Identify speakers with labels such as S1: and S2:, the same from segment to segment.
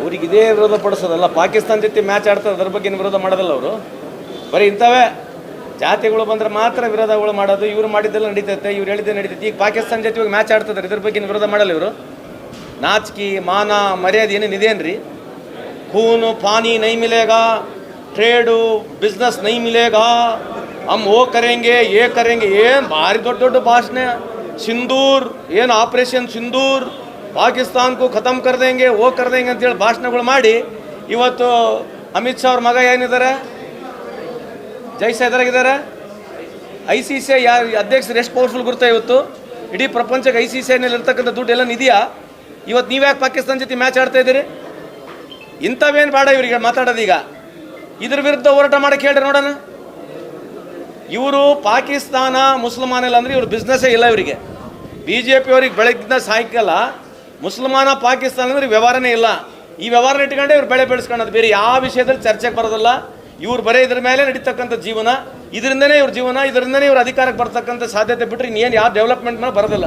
S1: ಅವ್ರಿಗೆ ಇದೇ ವಿರೋಧ ಪಡಿಸೋದಲ್ಲ, ಪಾಕಿಸ್ತಾನ ಜೊತೆ ಮ್ಯಾಚ್ ಆಡ್ತಾರೆ ಅದ್ರ ಬಗ್ಗೆ ವಿರೋಧ ಮಾಡೋದಲ್ಲ ಅವರು? ಬರೀ ಇಂಥವೇ. ಜಾತಿಗಳು ಬಂದ್ರೆ ಮಾತ್ರ ವಿರೋಧಗಳು ಮಾಡೋದು, ಇವ್ರು ಮಾಡಿದ್ದೆಲ್ಲ ನಡೀತೈತೆ, ಇವ್ರು ಹೇಳಿದ್ದೆ ನಡೀತೈತೆ. ಈಗ ಪಾಕಿಸ್ತಾನ ಜೊತೆ ಹೋಗಿ ಮ್ಯಾಚ್ ಆಡ್ತಾರೆ ಇದ್ರ ಬಗ್ಗೆ ವಿರೋಧ ಮಾಡಲ್ಲ ಇವರು? ನಾಚಿಕೆ, ಮಾನ, ಮರ್ಯಾದೆ ಏನೇನು ಇದೇನು ರೀ ಖೂನು ಪಾನಿ, ನೈಮಿಲೇಗ ಟ್ರೇಡು ಬಿಸ್ನೆಸ್ ನೈ ಮಿಲೇಗಾ ಹಮ್ ಓ ಕರೆಂಗೆ ಏ ಕರೆಂಗೆ ಏನು ಭಾರಿ ದೊಡ್ಡ ದೊಡ್ಡ ಭಾಷಣ ಸಿಂಧೂರ್ ಏನು ಆಪರೇಷನ್ ಸಿಂಧೂರ್ ಪಾಕಿಸ್ತಾನ್ಕು ಖತಮ್ ಕರ್ದಂಗೆ ಓ ಕರ್ದಂಗೆ ಅಂತೇಳಿ ಭಾಷಣಗಳು ಮಾಡಿ ಇವತ್ತು ಅಮಿತ್ ಶಾ ಅವ್ರ ಮಗ ಏನಿದ್ದಾರೆ ಜೈಸಾ ಎದುರಾಗಿದ್ದಾರೆ ಐ ಸಿ ಸಿ ಯಾರು ಅಧ್ಯಕ್ಷರು ಎಷ್ಟು ಪವರ್ಫುಲ್ ಗುರುತ ಇವತ್ತು ಇಡೀ ಪ್ರಪಂಚಕ್ಕೆ ಐ ಸಿ ಸಿ ಐನಲ್ಲಿ ಇರ್ತಕ್ಕಂಥ ದುಡ್ಡು ಎಲ್ಲ ಇದೆಯಾ ಇವತ್ತು ನೀವ್ಯಾಕೆ ಪಾಕಿಸ್ತಾನ ಜೊತೆ ಮ್ಯಾಚ್ ಆಡ್ತಾ ಇದ್ದೀರಿ ಇಂಥವೇನು ಬೇಡ ಇವರಿಗೆ ಮಾತಾಡೋದೀಗ ಇದ್ರ ವಿರುದ್ಧ ಹೋರಾಟ ಮಾಡಕ್ಕೆ ಹೇಳ್ರಿ ನೋಡೋಣ ಇವರು ಪಾಕಿಸ್ತಾನ ಮುಸಲ್ಮಾನಿಲ್ಲ ಅಂದ್ರೆ ಇವ್ರ ಬಿಸ್ನೆಸ್ಸೇ ಇಲ್ಲ ಇವರಿಗೆ ಬಿ ಜೆ ಪಿ ಅವ್ರಿಗೆ ಬೆಳಗ್ಗಿನ ಸಾಯಂಕಾಲ ಮುಸಲ್ಮಾನ ಪಾಕಿಸ್ತಾನ ಅಂದ್ರೆ ವ್ಯವಹಾರನೇ ಇಲ್ಲ ಈ ವ್ಯವಹಾರ ಇಟ್ಕೊಂಡೆ ಇವ್ರು ಬೆಳೆ ಬೆಳೆಸ್ಕೊಳ್ಳೋದು ಬೇರೆ ಯಾವ ವಿಷಯದಲ್ಲಿ ಚರ್ಚೆಗೆ ಬರೋದಿಲ್ಲ ಇವ್ರು ಬರೀ ಇದ್ರ ಮೇಲೆ ನಡೀತಕ್ಕಂಥ ಜೀವನ ಇದರಿಂದನೇ ಇವ್ರ ಜೀವನ ಇದರಿಂದನೇ ಇವ್ರ ಅಧಿಕಾರಕ್ಕೆ ಬರ್ತಕ್ಕಂಥ ಸಾಧ್ಯತೆ ಬಿಟ್ಟರೆ ಇನ್ನೇನು ಯಾವ ಡೆವಲಪ್ಮೆಂಟ್ ಮೇಲೆ ಬರೋದಿಲ್ಲ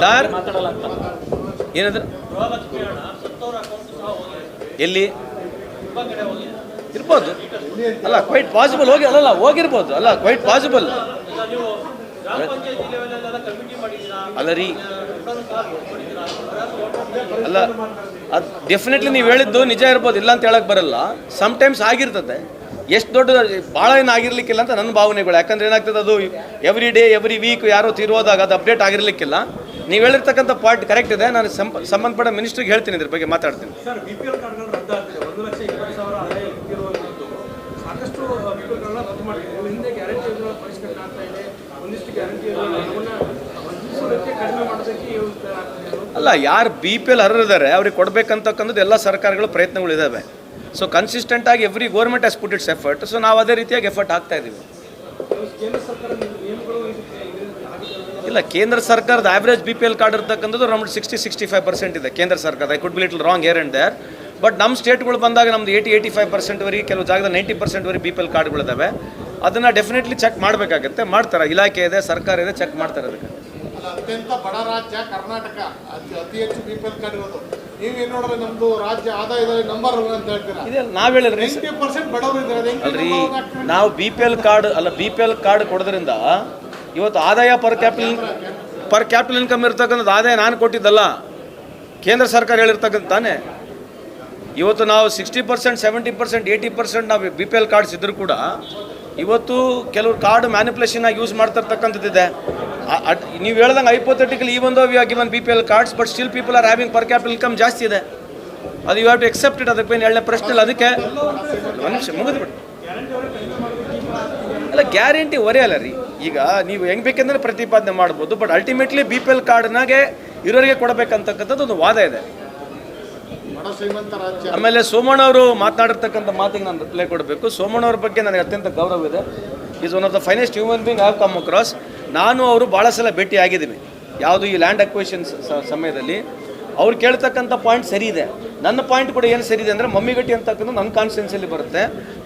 S1: ಸರ್ ಏನಂದ್ರೆ ಎಲ್ಲಿ? ಇರ್ಬೋದು. ಅಲ್ಲ ಕ್ವೈಟ್ ಪಾಸಿಬಲ್ ಹೋಗಿ, ಅಲ್ಲಲ್ಲ, ಹೋಗಿರ್ಬೋದು. ಅಲ್ಲ ಕ್ವೈಟ್ ಪಾಸಿಬಲ್ ಅಲ್ಲ ರೀ. ಅಲ್ಲ, ಅದು ಡೆಫಿನೆಟ್ಲಿ ನೀವು ಹೇಳಿದ್ದು ನಿಜ ಇರ್ಬೋದು, ಇಲ್ಲ ಅಂತ ಹೇಳಕ್ ಬರಲ್ಲ. ಸಮ್ಟೈಮ್ಸ್ ಆಗಿರ್ತದೆ. ಎಷ್ಟು ದೊಡ್ಡ, ಭಾಳ ಏನು ಆಗಿರ್ಲಿಕ್ಕಿಲ್ಲ ಅಂತ ನನ್ನ ಭಾವನೆಗಳು. ಯಾಕಂದ್ರೆ ಏನಾಗ್ತದೆ ಅದು ಎವ್ರಿ ಡೇ ಎವ್ರಿ ವೀಕ್ ಯಾರೋ ತಿರುವುದಾಗ ಅದು ಅಪ್ಡೇಟ್ ಆಗಿರ್ಲಿಕ್ಕಿಲ್ಲ. ನೀವು ಹೇಳಿರ್ತಕ್ಕಂಥ ಪಾಯಿಂಟ್ ಕರೆಕ್ಟ್ ಇದೆ. ನಾನು ಸಂಬಂಧಪಟ್ಟ ಮಿನಿಸ್ಟ್ರಿಗೆ ಹೇಳ್ತೀನಿ ಇದ್ರ ಬಗ್ಗೆ ಮಾತಾಡ್ತೀನಿ. ಅಲ್ಲ ಯಾರು ಬಿ ಪಿ ಎಲ್ ಅರ್ಹರಿದ್ದಾರೆ ಅವ್ರಿಗೆ ಕೊಡಬೇಕಂತಕ್ಕಂಥದ್ದು ಎಲ್ಲ ಸರ್ಕಾರಗಳು ಪ್ರಯತ್ನಗಳು ಇದ್ದಾವೆ ಸೊ ಕನ್ಸಿಸ್ಟೆಂಟ್ ಆಗಿ every government has put its effort so ನಾವು ಅದೇ ರೀತಿಯಾಗಿ ಎಫರ್ಟ್ ಹಾಕ್ತಾ ಇದ್ದೀವಿ
S2: ಕೇಂದ್ರ ಸರ್ಕಾರ ನಿಯಮಗಳು ಇದಕ್ಕೆ ಇದರಿಂದ ಆಗಿದ್ದಾವೆ
S1: ಇಲ್ಲ ಕೇಂದ್ರ ಸರ್ಕಾರದ average B P L card ಇರ್ತಕ್ಕಂಥದ್ದು round sixty sixty five percent ಇದೆ. ಕೇಂದ್ರ ಸರ್ಕಾರದ I could be little wrong here and there but ನಮ್ಮ ಸ್ಟೇಟ್ಗಳು ಬಂದಾಗ ನಮ್ದು ಏಯ್ಟಿ ಏಯ್ಟಿ ಫೈವ್ ಪರ್ಸೆಂಟ್ವರೆಗೆ ಕೆಲವು ಜಾಗದಲ್ಲಿ ನೈಂಟಿ ಪರ್ಸೆಂಟ್ವರೆಗೆ ಬಿ ಪಿ ಎಲ್ ಕಾರ್ಡ್ಗಳಿದ್ದಾವೆ ಅದನ್ನು ಡೆಫಿನೆಟ್ಲಿ ಚೆಕ್ ಮಾಡಬೇಕಾಗುತ್ತೆ. ಮಾಡ್ತಾರೆ? ಇಲಾಖೆ ಇದೆ ಸರ್ಕಾರ ಇದೆ ಚೆಕ್ ಮಾಡ್ತಾರೆ ಅದಕ್ಕೆ?
S3: ಅತ್ಯಂತ ಬಡ ರಾಜ್ಯ ಕರ್ನಾಟಕ. ಅತಿ ಹೆಚ್ಚು ಬಿ ಪಿ ಎಲ್ ಕಾರ್ಡ್ ಇರೋದು. ನೀವೇನು ನಮ್ದು ರಾಜ್ಯ ಆದಾಯದಲ್ಲಿ ನಂಬರ್ ಅಂತ ಹೇಳ್ತೀರಾ?
S1: ನಾವು ಹೇಳಿದ್ರೆ
S3: ಪರ್ಸೆಂಟ್ ಬಡವರು ಇದ್ದಾರೆ.
S1: ಅಲ್ರಿ? ನಾವು ಬಿ ಪಿ ಎಲ್ ಕಾರ್ಡ್ ಅಲ್ಲ ಬಿ ಪಿ ಎಲ್ ಕಾರ್ಡ್ ಕೊಡೋದ್ರಿಂದ ಇವತ್ತು ಆದಾಯ per capital per capital income ಇರ್ತಕ್ಕಂಥದ್ದು ಆದಾಯ ನಾನು ಕೊಟ್ಟಿದ್ದಲ್ಲ. ಕೇಂದ್ರ ಸರ್ಕಾರ ಹೇಳಿರ್ತಕ್ಕಂಥ ತಾನೇ. ಇವತ್ತು ನಾವು sixty percent seventy percent eighty percent ನಾವು ಬಿ ಪಿ ಎಲ್ ಕಾರ್ಡ್ಸ್ ಇದ್ದರೂ ಕೂಡ ಇವತ್ತು ಕೆಲವರು ಕಾರ್ಡ್ ಮ್ಯಾನಿಪುಲೇಷನ್ ಆಗಿ ಯೂಸ್ ಮಾಡ್ತಿರ್ತಕ್ಕಂಥದ್ದಿದೆ ನೀವು ಹೇಳ್ದಂಗೆ ಐಪೋಥೆಟಿಕಲ್ ಈ ಒಂದು we given B P L cards but still people are having per capital income ಜಾಸ್ತಿ ಇದೆ. ಅದು ಯು ಹ್ಯಾವ್ ಟು ಎಕ್ಸೆಪ್ಟೆಡ್ ಅದಕ್ಕೆ ಏನು ಎರಡನೇ ಪ್ರಶ್ನೆ ಅದಕ್ಕೆ ಒಂದು ನಿಮಿಷ ಮುಗಿದ್ಬಿಟ್ಟು ಅಲ್ಲ ಗ್ಯಾರಂಟಿ ಒರೆಯಲ್ಲ ರೀ. ಈಗ ನೀವು ಹೆಂಗ್ ಬೇಕೆಂದ್ರೆ ಪ್ರತಿಪಾದನೆ ಮಾಡ್ಬೋದು but ultimately B P L ಕಾರ್ಡ್ನಾಗೆ ಇರೋರಿಗೆ ಕೊಡಬೇಕಂತಕ್ಕಂಥದ್ದು ಒಂದು ವಾದ ಇದೆ. ಆಮೇಲೆ ಸೋಮಣ್ಣ ಅವರು ಮಾತನಾಡಿರ್ತಕ್ಕಂಥ ಮಾತಿಗೆ ನಾನು ರಿಪ್ಲೈ ಕೊಡಬೇಕು. ಸೋಮಣ್ಣ ಅವ್ರ ಬಗ್ಗೆ ನನಗೆ ಅತ್ಯಂತ ಗೌರವ ಇದೆ. Is one of the finest human being have come across ನಾನು ಅವರು ಭಾಳ ಸಲ ಭೇಟಿ ಆಗಿದ್ದೀನಿ ಯಾವುದು ಈ ಲ್ಯಾಂಡ್ ಅಕ್ವೇಷನ್ಸ್ ಸಮಯದಲ್ಲಿ. ಅವ್ರು ಕೇಳ್ತಕ್ಕಂಥ ಪಾಯಿಂಟ್ ಸರಿ ಇದೆ. ನನ್ನ ಪಾಯಿಂಟ್ ಕೂಡ ಏನು ಸರಿ ಇದೆ ಅಂದರೆ ಮಮ್ಮಿಗಟ್ಟಿ ಅಂತಕ್ಕಂಥ ನನ್ನ ಕಾನ್ಸ್ಟಿಟ್ಯೂನ್ಸಿಯಲ್ಲಿ ಬರುತ್ತೆ.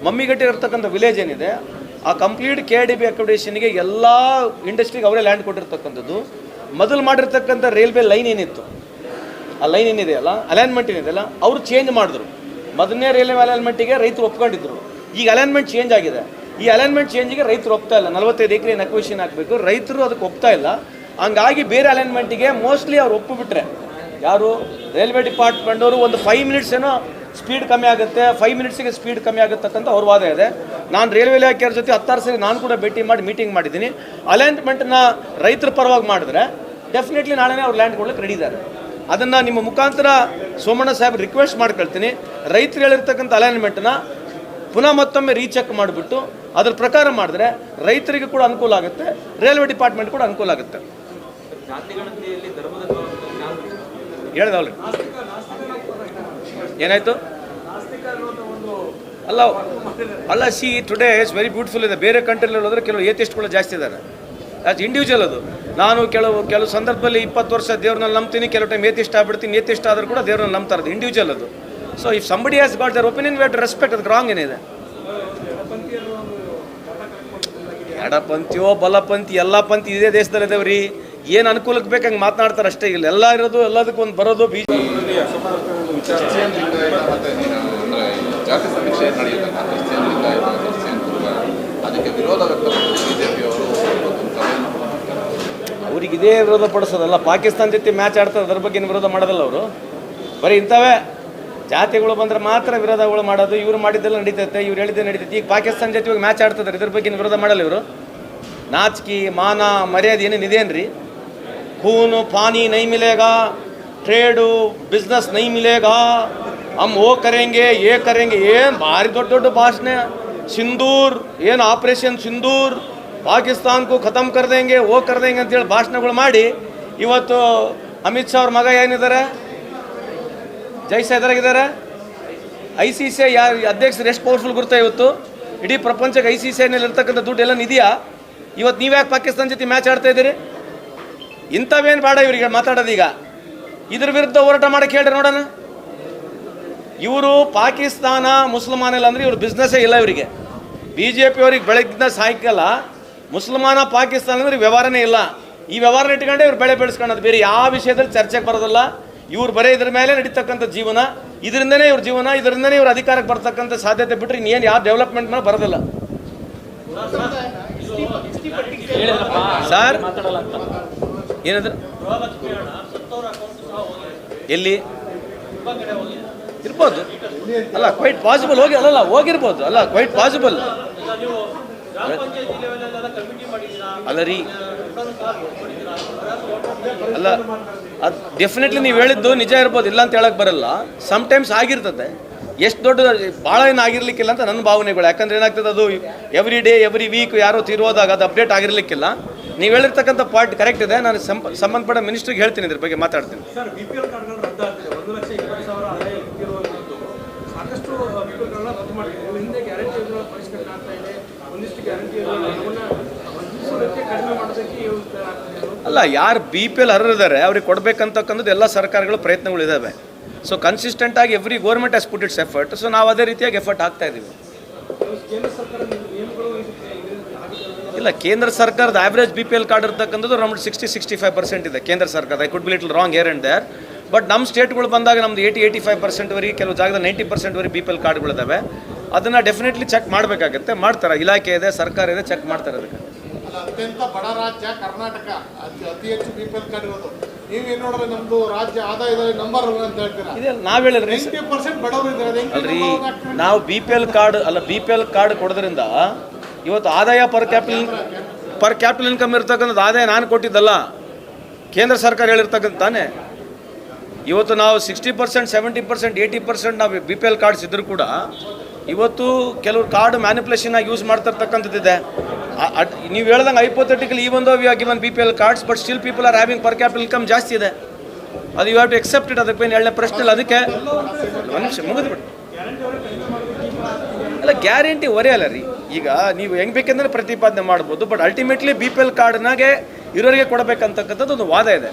S1: ಮಮ್ಮಿಗಟ್ಟಿ ಇರ್ತಕ್ಕಂಥ ವಿಲೇಜ್ ಏನಿದೆ ಆ ಕಂಪ್ಲೀಟ್ ಕೆ ಡಿ ಬಿ ಅಕಾಮಿಡೇಷನ್ಗೆ ಎಲ್ಲ ಇಂಡಸ್ಟ್ರಿಗೆ ಅವರೇ ಲ್ಯಾಂಡ್ ಕೊಟ್ಟಿರ್ತಕ್ಕಂಥದ್ದು. ಮೊದಲು ಮಾಡಿರ್ತಕ್ಕಂಥ ರೈಲ್ವೆ ಲೈನ್ ಏನಿತ್ತು? ಆ ಲೈನ್ ಏನಿದೆಯಲ್ಲ ಅಲೈನ್ಮೆಂಟ್ ಏನಿದೆಯಲ್ಲ ಅವರು ಚೇಂಜ್ ಮಾಡಿದ್ರು. ಮೊದಲನೇ ರೈಲ್ವೆ ಅಲೈನ್ಮೆಂಟಿಗೆ ರೈತರು ಒಪ್ಕೊಂಡಿದ್ರು. ಈಗ ಅಲೈನ್ಮೆಂಟ್ ಚೇಂಜ್ ಆಗಿದೆ. ಈ ಅಲೈನ್ಮೆಂಟ್ ಚೇಂಜಿಗೆ ರೈತರು ಒಪ್ತಾ ಇಲ್ಲ. ನಲವತ್ತೈದು ಎಕರೆ ಅಕ್ವಿಷನ್ ಹಾಕಬೇಕು ರೈತರು ಅದಕ್ಕೆ ಒಪ್ತಾ ಇಲ್ಲ. ಹಂಗಾಗಿ ಬೇರೆ ಅಲೈನ್ಮೆಂಟಿಗೆ ಮೋಸ್ಟ್ಲಿ ಅವ್ರು ಒಪ್ಪಿಬಿಟ್ರೆ. ಯಾರು? ರೈಲ್ವೆ ಡಿಪಾರ್ಟ್ಮೆಂಟ್ ಅವರು ಒಂದು ಫೈವ್ ಮಿನಿಟ್ಸ್ ಏನೋ ಸ್ಪೀಡ್ ಕಮ್ಮಿ ಆಗುತ್ತೆ ಫೈವ್ ಮಿನಿಟ್ಸಿಗೆ ಸ್ಪೀಡ್ ಕಮ್ಮಿ ಆಗುತ್ತಕ್ಕಂಥ ಅವ್ರ ವಾದ ಇದೆ. ನಾನು ರೈಲ್ವೆ ಇಲಾಖೆಯವ್ರ ಜೊತೆ ಹತ್ತಾರು ಸರಿ ನಾನು ಕೂಡ ಭೇಟಿ ಮಾಡಿ ಮೀಟಿಂಗ್ ಮಾಡಿದ್ದೀನಿ. ಅಲೈನ್ಮೆಂಟ್ನ ರೈತರ ಪರವಾಗಿ ಮಾಡಿದ್ರೆ ಡೆಫಿನೆಟ್ಲಿ ನಾಳೆನೇ ಅವ್ರು ಲ್ಯಾಂಡ್ ಕೊಡ್ಲಿಕ್ಕೆ ರೆಡಿ ಇದ್ದಾರೆ. ಅದನ್ನು ನಿಮ್ಮ ಮುಖಾಂತರ ಸೋಮಣ್ಣ ಸಾಹೇಬ್ ರಿಕ್ವೆಸ್ಟ್ ಮಾಡ್ಕೊಳ್ತೀನಿ ರೈತರು ಹೇಳಿರ್ತಕ್ಕಂಥ ಅಲೈನ್ಮೆಂಟ್ನ ಪುನಃ ಮತ್ತೊಮ್ಮೆ ರೀಚೆಕ್ ಮಾಡಿಬಿಟ್ಟು ಅದ್ರ ಪ್ರಕಾರ ಮಾಡಿದ್ರೆ ರೈತರಿಗೆ ಕೂಡ ಅನುಕೂಲ ಆಗುತ್ತೆ ರೈಲ್ವೆ ಡಿಪಾರ್ಟ್ಮೆಂಟ್ ಕೂಡ ಅನುಕೂಲ ಆಗುತ್ತೆ. ಹೇಳ್ದವ್ರಿ ಏನಾಯ್ತು? ಅಲ್ಲ ಅಲ್ಲ see today is very beautiful ಇದೆ. ಬೇರೆ ಕಂಟ್ರಿಲಿ ಹೋದ್ರೆ ಕೆಲವು ಏತಿಸ್ಟ್ಗಳು ಜಾಸ್ತಿ ಇದ್ದಾರೆ ಆಸ್ ಇಂಡಿವಿಜುವಲ್ ಅದು. ನಾನು ಕೆಲವು ಕೆಲವು ಸಂದರ್ಭದಲ್ಲಿ ಇಪ್ಪತ್ತು ವರ್ಷ ದೇವ್ರನ್ನ ನಂಬ್ತೀನಿ, ಕೆಲವು ಟೈಮ್ ಏತಿಷ್ಟ ಆಗ್ಬಿಡ್ತೀನಿ ಏತಿಷ್ಟ ಆದರೂ ಕೂಡ ದೇವ್ರನ್ನ ನಂಬ್ತಾರೆ ಅದು ಇಂಡಿವಿಜುವಲ್ ಅದು. So if somebody has got their opinion we to respect ಅದಕ್ಕೆ ರಾಂಗ್ ಏನಿದೆ? ಎಡಪಂಥಿಯೋ ಬಲಪಂಥಿ, ಎಲ್ಲ ಪಂಥಿ ಇದೇ ದೇಶದಲ್ಲಿ ಇದಾವ್ರಿ ಏನು ಅನುಕೂಲಕ್ಕೆ ಹಂಗೆ ಮಾತನಾಡ್ತಾರೆ ಅಷ್ಟೇ. ಇಲ್ಲ ಎಲ್ಲ ಇರೋದು, ಎಲ್ಲದಕ್ಕೂ ಒಂದು ಬರೋದು ಬಿ
S4: ಜೆ
S1: ಅವ್ರಿಗೆ ಇದೇ ವಿರೋಧ ಪಡಿಸೋದಲ್ಲ, ಪಾಕಿಸ್ತಾನ ಜೊತೆ ಮ್ಯಾಚ್ ಆಡ್ತಾರೆ, ಅದ್ರ ಬಗ್ಗೆ ವಿರೋಧ ಮಾಡೋದಲ್ಲ ಅವರು. ಬರೀ ಇಂಥವೇ. ಜಾತಿಗಳು ಬಂದ್ರೆ ಮಾತ್ರ ವಿರೋಧಗಳು ಮಾಡೋದು, ಇವ್ರು ಮಾಡಿದ್ದೆಲ್ಲ ನಡೀತೈತೆ, ಇವ್ರು ಹೇಳಿದ್ದೆ ನಡೀತೈತೆ. ಈಗ ಪಾಕಿಸ್ತಾನ ಜೊತೆ ಮ್ಯಾಚ್ ಆಡ್ತಿದ್ದಾರೆ ಇದ್ರ ಬಗ್ಗೆ ವಿರೋಧ ಮಾಡಲ್ಲ ಇವರು. ನಾಚಿಕೆ, ಮಾನ, ಮರ್ಯಾದೆ ಏನೇನು ಇದೇನ್ರಿ खून पानी नहीं मिलेगा ಟ್ರೇಡು ಬಿಸ್ನೆಸ್ ನೈ ಮಿಲೇಗಾ ಹಮ್ ಓ ಕರೆಂಗೆ ಏ ಕರೆಂಗೆ ಏನು ಭಾರಿ ದೊಡ್ಡ ದೊಡ್ಡ ಭಾಷಣ ಸಿಂದೂರ್ ಏನು ಆಪರೇಷನ್ ಸಿಂದೂರ್ ಪಾಕಿಸ್ತಾನ್ಕು ಖತಮ್ ಕರ್ ದೇಂಗೆ ಓ ಕರ್ ದೇಂಗೆ ಅಂತೇಳಿ ಭಾಷಣಗಳು ಮಾಡಿ ಇವತ್ತು ಅಮಿತ್ ಶಾ ಅವ್ರ ಮಗ ಏನಿದ್ದಾರೆ ಜೈಸ ಎದುರಾಗಿದ್ದಾರೆ ಐ ಸಿ ಸಿ ಯಾರು ಅಧ್ಯಕ್ಷರು ಎಷ್ಟು ಪವರ್ಫುಲ್ ಗುರುತ ಇವತ್ತು ಇಡೀ ಪ್ರಪಂಚಕ್ಕೆ ಐ ಸಿ ಸಿ ಐನಲ್ಲಿ ಇರ್ತಕ್ಕಂಥ ದುಡ್ಡು ಎಲ್ಲ ಇದೆಯಾ ಇವತ್ತು ನೀವ್ಯಾಕೆ ಪಾಕಿಸ್ತಾನ ಜೊತೆ ಮ್ಯಾಚ್ ಆಡ್ತಾ ಇದ್ದೀರಿ ಇಂಥವೇನು ಬೇಡ ಇವರಿಗೆ ಮಾತಾಡೋದು ಈಗ ಇದ್ರ ವಿರುದ್ಧ ಹೋರಾಟ ಮಾಡಕ್ಕೆ ಹೇಳ್ರಿ ನೋಡೋಣ ಇವರು ಪಾಕಿಸ್ತಾನ ಮುಸಲ್ಮಾನ ಇಲ್ಲ ಅಂದ್ರೆ ಇವರು ಬಿಸ್ನೆಸ್ಸೇ ಇಲ್ಲ ಇವರಿಗೆ ಬಿ ಜೆ ಪಿ ಅವ್ರಿಗೆ ಬೆಳಗ್ಗಿನ ಸಾಯಂಕಾಲ ಮುಸಲ್ಮಾನ ಪಾಕಿಸ್ತಾನ ಅಂದ್ರೆ ವ್ಯವಹಾರನೇ ಇಲ್ಲ ಈ ವ್ಯವಹಾರ ಇಟ್ಕೊಂಡೆ ಇವ್ರು ಬೆಳೆ ಬೆಳೆಸ್ಕೊಳ್ಳೋದು ಬೇರೆ ಯಾವ ವಿಷಯದಲ್ಲಿ ಚರ್ಚೆಗೆ ಬರೋದಿಲ್ಲ ಇವ್ರು ಬರೀ ಇದ್ರ ಮೇಲೆ ನಡೀತಕ್ಕಂಥ ಜೀವನ ಇದರಿಂದನೇ ಇವ್ರ ಜೀವನ ಇದರಿಂದನೇ ಇವ್ರ ಅಧಿಕಾರಕ್ಕೆ ಬರ್ತಕ್ಕಂಥ ಸಾಧ್ಯತೆ ಬಿಟ್ಟರೆ ಇನ್ನೇನು ಯಾವ ಡೆವಲಪ್ಮೆಂಟ್ ಮೇಲೆ ಬರೋದಿಲ್ಲ ಸರ್ ಏನಂದ್ರೆ? ಎಲ್ಲಿ? ಇರ್ಬೋದು. ಅಲ್ಲ ಕ್ವೈಟ್ ಪಾಸಿಬಲ್ ಹೋಗಿ, ಅಲ್ಲಲ್ಲ, ಹೋಗಿರ್ಬೋದು. ಅಲ್ಲ ಕ್ವೈಟ್ ಪಾಸಿಬಲ್ ಅಲ್ಲ ರೀ. ಅಲ್ಲ, ಅದು ಡೆಫಿನೆಟ್ಲಿ ನೀವು ಹೇಳಿದ್ದು ನಿಜ ಇರ್ಬೋದು, ಇಲ್ಲ ಅಂತ ಹೇಳಕ್ ಬರಲ್ಲ. ಸಮ್ಟೈಮ್ಸ್ ಆಗಿರ್ತದೆ. ಎಷ್ಟು ದೊಡ್ಡ ಭಾಳ ಏನು ಆಗಿರ್ಲಿಕ್ಕಿಲ್ಲ ಅಂತ ನನ್ನ ಭಾವನೆಗಳು. ಯಾಕಂದ್ರೆ ಏನಾಗ್ತದೆ ಅದು ಎವ್ರಿ ಡೇ ಎವ್ರಿ ವೀಕ್ ಯಾರೋ ತೀರೋದಾಗ ಅದು ಅಪ್ಡೇಟ್ ಆಗಿರ್ಲಿಕ್ಕಿಲ್ಲ. ನೀವು ಹೇಳಿರ್ತಕ್ಕಂಥ ಪಾಯಿಂಟ್ ಕರೆಕ್ಟ್ ಇದೆ. ನಾನು ಸಂಬಂಧಪಟ್ಟ ಮಿನಿಸ್ಟ್ರಿಗೆ ಹೇಳ್ತೀನಿ ಇದ್ರ ಬಗ್ಗೆ ಮಾತಾಡ್ತೀನಿ. ಅಲ್ಲ ಯಾರು ಬಿ ಪಿ ಎಲ್ ಅರ್ಹರಿದ್ದಾರೆ ಅವ್ರಿಗೆ ಕೊಡಬೇಕಂತಕ್ಕಂಥದ್ದು ಎಲ್ಲ ಸರ್ಕಾರಗಳು ಪ್ರಯತ್ನಗಳು ಇದ್ದಾವೆ ಸೊ ಕನ್ಸಿಸ್ಟೆಂಟ್ ಆಗಿ every government has put its effort so ನಾವು ಅದೇ ರೀತಿಯಾಗಿ ಎಫರ್ಟ್ ಹಾಕ್ತಾ ಇದ್ದೀವಿ
S2: ಕೇಂದ್ರ ಸರ್ಕಾರ ನಿಯಮಗಳು ಇದಕ್ಕೆ ಇದರಿಂದ ಆಗಿದೆ
S1: ಇಲ್ಲ ಕೇಂದ್ರ ಸರ್ಕಾರದ average B P L card ಇರ್ತಕ್ಕಂಥದ್ದು round sixty sixty five percent ಇದೆ. ಕೇಂದ್ರ ಸರ್ಕಾರದ I could be little wrong here and there but ನಮ್ಮ ಸ್ಟೇಟ್ಗಳು ಬಂದಾಗ ನಮ್ದು ಏಯ್ಟಿ ಏಯ್ಟಿ ಫೈವ್ ಪರ್ಸೆಂಟ್ವರೆಗೆ ಕೆಲವು ಜಾಗದ ನೈಂಟಿ ಪರ್ಸೆಂಟ್ವರೆಗೆ ಬಿ ಪಿ ಎಲ್ ಕಾರ್ಡ್ಗಳಿದ್ದಾವೆ ಅದನ್ನು ಡೆಫಿನೆಟ್ಲಿ ಚೆಕ್ ಮಾಡಬೇಕಾಗತ್ತೆ. ಮಾಡ್ತಾರೆ? ಇಲಾಖೆ ಇದೆ ಸರ್ಕಾರ ಇದೆ ಚೆಕ್ ಮಾಡ್ತಾರೆ ಅದಕ್ಕೆ?
S3: ಅತ್ಯಂತ ಬಡ ರಾಜ್ಯ ಕರ್ನಾಟಕ. ಅತಿ ಹೆಚ್ಚು ಬಿ ಪಿ ಎಲ್ ಕಾರ್ಡ್ ಇರೋದು. ನೀವೇನು ನಮ್ದು ರಾಜ್ಯ ಆದಾಯದಲ್ಲಿ ನಂಬರ್ ಅಂತ ಹೇಳ್ತೀರಾ?
S1: ಇದೆ ನಾವು ಹೇಳಿದ್ರೆ
S3: ಪರ್ಸೆಂಟ್ ಬಡವರು ಇದ್ದಾರೆ.
S1: ಅಲ್ರಿ? ನಾವು ಬಿ ಪಿ ಎಲ್ ಕಾರ್ಡ್ ಅಲ್ಲ ಬಿ ಪಿ ಎಲ್ ಕಾರ್ಡ್ ಕೊಡೋದ್ರಿಂದ ಇವತ್ತು ಆದಾಯ per capital per capital income ಇರ್ತಕ್ಕಂಥದ್ದು ಆದಾಯ ನಾನು ಕೊಟ್ಟಿದ್ದಲ್ಲ. ಕೇಂದ್ರ ಸರ್ಕಾರ ಹೇಳಿರ್ತಕ್ಕಂಥ ತಾನೇ. ಇವತ್ತು ನಾವು sixty percent seventy percent eighty percent ನಾವು ಬಿ ಪಿ ಎಲ್ ಕಾರ್ಡ್ಸ್ ಇದ್ದರೂ ಕೂಡ ಇವತ್ತು ಕೆಲವರು ಕಾರ್ಡ್ ಮ್ಯಾನಿಪುಲೇಷನ್ ಆಗಿ ಯೂಸ್ ಮಾಡ್ತಿರ್ತಕ್ಕಂಥದ್ದಿದೆ ನೀವು ಹೇಳ್ದಂಗೆ ಐಪೋಥೆಟಿಕಲ್ ಈ ಒಂದು we given B P L cards but still people are having per capital income ಜಾಸ್ತಿ ಇದೆ. ಅದು you have to accept it ಅದಕ್ಕೆ ಏನು ಎರಡನೇ ಪ್ರಶ್ನೆ ಇಲ್ಲ. ಅದಕ್ಕೆ ಒಂದು ನಿಮಿಷ ಮುಗಿದ್ಬಿಟ್ಟು ಅಲ್ಲ ಗ್ಯಾರಂಟಿ ಒರೆ ಅಲ್ಲ ರೀ. ಈಗ ನೀವು ಹೆಂಗ್ ಬೇಕೆಂದ್ರೆ ಪ್ರತಿಪಾದನೆ ಮಾಡ್ಬೋದು but ultimately B P L ಕಾರ್ಡ್ನಾಗೆ ಇರೋರಿಗೆ ಕೊಡಬೇಕಂತಕ್ಕಂಥದ್ದು ಒಂದು ವಾದ ಇದೆ.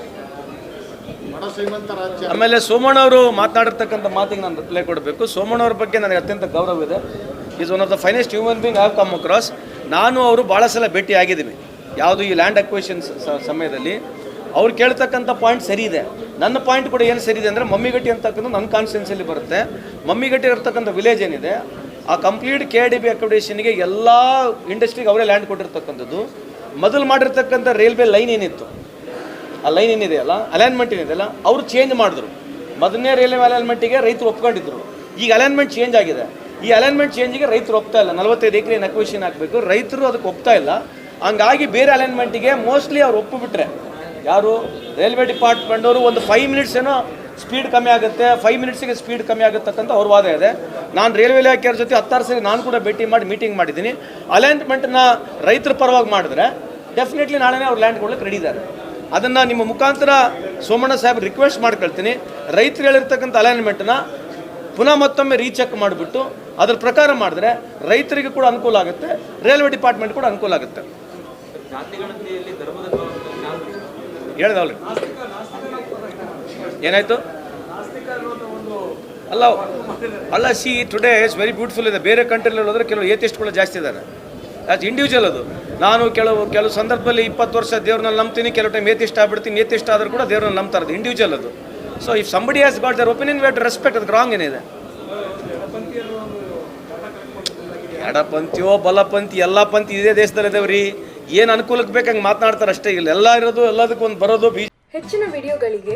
S1: ಆಮೇಲೆ ಸೋಮಣ್ಣ ಅವರು ಮಾತನಾಡಿರ್ತಕ್ಕಂಥ ಮಾತಿಗೆ ನಾನು ರಿಪ್ಲೈ ಕೊಡಬೇಕು. ಸೋಮಣ್ಣ ಅವ್ರ ಬಗ್ಗೆ ನನಗೆ ಅತ್ಯಂತ ಗೌರವ ಇದೆ. Is one of the finest human being have come across ನಾನು, ಅವರು ಭಾಳ ಸಲ ಭೇಟಿ ಆಗಿದ್ದೀನಿ. ಯಾವುದು ಈ ಲ್ಯಾಂಡ್ ಅಕ್ವೇಷನ್ ಸಮಯದಲ್ಲಿ. ಅವ್ರು ಕೇಳ್ತಕ್ಕಂಥ ಪಾಯಿಂಟ್ ಸರಿ ಇದೆ. ನನ್ನ ಪಾಯಿಂಟ್ ಕೂಡ ಏನು ಸರಿ ಇದೆ ಅಂದರೆ ಮಮ್ಮಿಗಟ್ಟಿ ಅಂತಕ್ಕಂಥ ನನ್ನ ಕಾನ್ಸ್ಟೆನ್ಸಿಯಲ್ಲಿ ಬರುತ್ತೆ. ಮಮ್ಮಿಗಟ್ಟಿ ಇರ್ತಕ್ಕಂಥ ವಿಲೇಜ್ ಏನಿದೆ ಆ ಕಂಪ್ಲೀಟ್ ಕೆ ಡಿ ಬಿ ಅಕಾಮಿಡೇಷನ್ಗೆ ಎಲ್ಲ ಇಂಡಸ್ಟ್ರಿಗೆ ಅವರೇ ಲ್ಯಾಂಡ್ ಕೊಟ್ಟಿರ್ತಕ್ಕಂಥದ್ದು. ಮೊದಲು ಮಾಡಿರ್ತಕ್ಕಂಥ ರೈಲ್ವೆ ಲೈನ್ ಏನಿತ್ತು? ಆ ಲೈನ್ ಏನಿದೆಯಲ್ಲ ಅಲೈನ್ಮೆಂಟ್ ಏನಿದೆಯಲ್ಲ ಅವರು ಚೇಂಜ್ ಮಾಡಿದ್ರು. ಮೊದಲನೇ ರೈಲ್ವೆ ಅಲೈನ್ಮೆಂಟಿಗೆ ರೈತರು ಒಪ್ಕೊಂಡಿದ್ರು. ಈಗ ಅಲೈನ್ಮೆಂಟ್ ಚೇಂಜ್ ಆಗಿದೆ. ಈ ಅಲೈನ್ಮೆಂಟ್ ಚೇಂಜಿಗೆ ರೈತರು ಒಪ್ತಾ ಇಲ್ಲ. ನಲವತ್ತೈದು ಎಕರೆ ಅಕ್ವಿಷನ್ ಹಾಕಬೇಕು ರೈತರು ಅದಕ್ಕೆ ಒಪ್ತಾ ಇಲ್ಲ. ಹಂಗಾಗಿ ಬೇರೆ ಅಲೈನ್ಮೆಂಟಿಗೆ ಮೋಸ್ಟ್ಲಿ ಅವ್ರು ಒಪ್ಪು ಬಿಟ್ರೆ ಯಾರು? ರೈಲ್ವೆ ಡಿಪಾರ್ಟ್ಮೆಂಟ್ ಅವರು ಒಂದು ಫೈವ್ ಮಿನಿಟ್ಸ್ ಏನೋ ಸ್ಪೀಡ್ ಕಮ್ಮಿ ಆಗುತ್ತೆ ಫೈವ್ ಮಿನಿಟ್ಸಿಗೆ ಸ್ಪೀಡ್ ಕಮ್ಮಿ ಆಗುತ್ತಕ್ಕಂಥ ಅವ್ರ ವಾದ ಇದೆ. ನಾನು ರೈಲ್ವೆ ಇಲಾಖೆಯವ್ರ ಜೊತೆ ಹತ್ತಾರು ಸರಿ ನಾನು ಕೂಡ ಭೇಟಿ ಮಾಡಿ ಮೀಟಿಂಗ್ ಮಾಡಿದ್ದೀನಿ. ಅಲೈನ್ಮೆಂಟ್ನ ರೈತರ ಪರವಾಗಿ ಮಾಡಿದ್ರೆ ಡೆಫಿನೆಟ್ಲಿ ನಾಳೆನೇ ಅವ್ರು ಲ್ಯಾಂಡ್ ಕೊಡ್ಲಿಕ್ಕೆ ರೆಡಿ ಇದ್ದಾರೆ ಅದನ್ನು ನಿಮ್ಮ ಮುಖಾಂತರ ಸೋಮಣ್ಣ ಸಾಹೇಬ್ ರಿಕ್ವೆಸ್ಟ್ ಮಾಡ್ಕೊಳ್ತೀನಿ ರೈತರು ಹೇಳಿರ್ತಕ್ಕಂಥ ಅಲೈನ್ಮೆಂಟ್ನ ಪುನಃ ಮತ್ತೊಮ್ಮೆ ರೀಚೆಕ್ ಮಾಡಿಬಿಟ್ಟು ಅದ್ರ ಪ್ರಕಾರ ಮಾಡಿದ್ರೆ ರೈತರಿಗೆ ಕೂಡ ಅನುಕೂಲ ಆಗುತ್ತೆ ರೈಲ್ವೆ ಡಿಪಾರ್ಟ್ಮೆಂಟ್ ಕೂಡ ಅನುಕೂಲ ಆಗುತ್ತೆ. ಹೇಳ್ದವ್ರಿ ಏನಾಯ್ತು? ಅಲ್ಲ ಅಲ್ಲ see today is very beautiful ಇದೆ. ಬೇರೆ ಕಂಟ್ರಿಲಿ ಹೋದ್ರೆ ಕೆಲವು ಏತಿಸ್ಟ್ಗಳು ಜಾಸ್ತಿ ಇದ್ದಾರೆ ಆಸ್ ಇಂಡಿವಿಜುವಲ್ ಅದು. ನಾನು ಕೆಲವು ಕೆಲವು ಸಂದರ್ಭದಲ್ಲಿ ಇಪ್ಪತ್ತು ವರ್ಷ ದೇವ್ರನ್ನ ನಂಬ್ತೀನಿ, ಕೆಲವು ಟೈಮ್ ಏತಿಷ್ಟ ಆಗ್ಬಿಡ್ತೀನಿ ಏತಿಷ್ಟ ಆದರೂ ಕೂಡ ದೇವ್ರನ್ನ ನಂಬ್ತಾ ಇರೋದು ಇಂಡಿವಿಜುವಲ್ ಅದು. So if somebody has got their opinion wait respect ಅದಕ್ಕೆ ರಾಂಗ್ ಏನಿದೆ? ಎಡಪಂಥಿಯೋ ಬಲಪಂಥಿ, ಎಲ್ಲ ಪಂಥಿ ಇದೇ ದೇಶದಲ್ಲಿ ರೀ ಏನು ಅನುಕೂಲಕ್ಕೆ ಬೇಕಂಗೆ ಮಾತನಾಡ್ತಾರೆ ಅಷ್ಟೇ ಇಲ್ಲ ಎಲ್ಲ ಇರೋದು, ಎಲ್ಲದಕ್ಕೂ ಒಂದು ಬರೋದು ಬಿ
S5: ಹೆಚ್ಚಿನ ವಿಡಿಯೋಗಳಿಗೆ